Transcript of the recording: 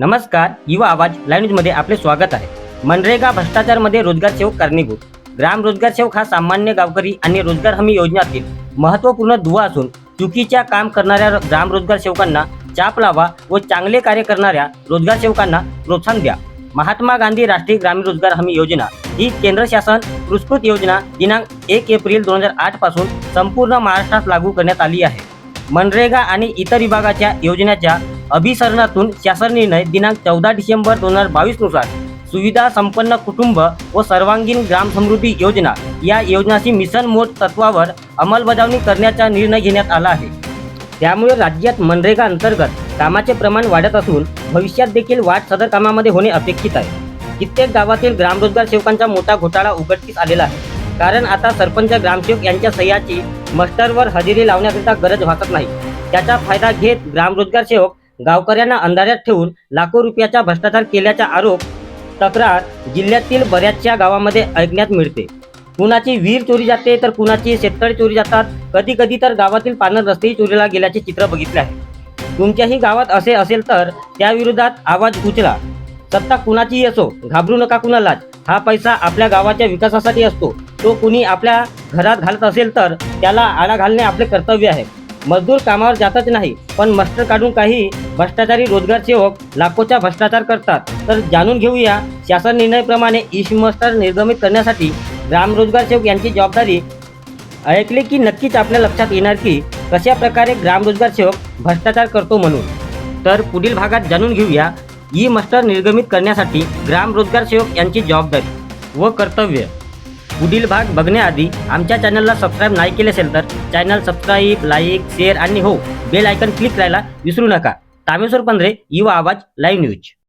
नमस्कार युवा आवाज लाईव्ह न्यूजमध्ये आपले स्वागत आहे. मनरेगा भ्रष्टाचारमध्ये रोजगार सेवक कारणीभूत. ग्राम रोजगार सेवक हा सामान्य गावकरी आणि रोजगार हमी योजनातील महत्त्वपूर्ण दुवा असून चुकीच्या काम करणाऱ्या ग्राम रोजगार सेवकांना चाप लावा व चांगले कार्य करणाऱ्या रोजगार सेवकांना प्रोत्साहन द्या. महात्मा गांधी राष्ट्रीय ग्रामीण रोजगार हमी योजना ही केंद्र शासन पुरस्कृत योजना दिनांक एक एप्रिल दोन हजार आठपासून संपूर्ण महाराष्ट्रात लागू करण्यात आली आहे. मनरेगा आणि इतर विभागाच्या योजनेच्या अभिसरणातून शासन निर्णय दिनांक चौदा डिसेंबर दोन हजार बावीसनुसार सुविधा संपन्न कुटुंब व सर्वांगीण ग्राम समृद्धी योजना या योजनाची मिशन मोड तत्वावर अंमलबजावणी करण्याचा निर्णय घेण्यात आला आहे. त्यामुळे राज्यात मनरेगा अंतर्गत कामाचे प्रमाण वाढत असून भविष्यात देखील वाढ सदर कामामध्ये होणे अपेक्षित आहे. कित्येक गावातील ग्रामरोजगार सेवकांचा मोठा घोटाळा उघडकीस आलेला आहे. कारण आता सरपंच ग्रामसेवक यांच्या सह्याची मस्टरवर हजेरी लावण्याकरिता गरज भासत नाही. त्याचा फायदा घेत ग्रामरोजगार सेवक गावकऱ्यांना अंधाऱ्यात ठेवून लाखो रुपयाचा भ्रष्टाचार केल्याचा आरोप तक्रार जिल्ह्यातील बऱ्याचशा गावामध्ये ऐकण्यात मिळते. कुणाची वीर चोरी जाते तर कुणाची शेतकरी चोरी जातात. कधी कधी तर गावातील पानं रस्तेही चोरीला गेल्याचे चित्र बघितले आहे. तुमच्याही गावात असे असेल तर त्याविरोधात आवाज उचला. सत्ता कुणाचीही असो घाबरू नका कुणालाच. हा पैसा आपल्या गावाच्या विकासासाठी असतो. तो कुणी आपल्या घरात घालत असेल तर त्याला आळा घालणे आपले कर्तव्य आहे. मजदूर कामावर जातच नाही पण मस्टर काढून काही भ्रष्टाचारी रोजगार सेवक लाखोचा भ्रष्टाचार करतात. तर जाणून घेऊया शासन निर्णयप्रमाणे ईश मस्टर निर्गमित करण्यासाठी ग्राम रोजगार सेवक यांची जबाबदारी ऐकले की नक्कीच आपल्या लक्षात येणार की कशा प्रकारे ग्राम रोजगार सेवक भ्रष्टाचार करतो म्हणून. तर पुढील भागात जाणून घेऊया ई मस्टर निर्गमित करण्यासाठी ग्राम रोजगार सेवक यांची जबाबदारी व कर्तव्य. पुढील भाग बघण्याआधी आमच्या चॅनलला सबस्क्राईब नाही केले असेल तर चॅनल सबस्क्राईब लाईक शेअर आणि हो बेल आयकन क्लिक करायला विसरू नका. तामेश्वर पंधरे युवा आवाज लाईव्ह न्यूज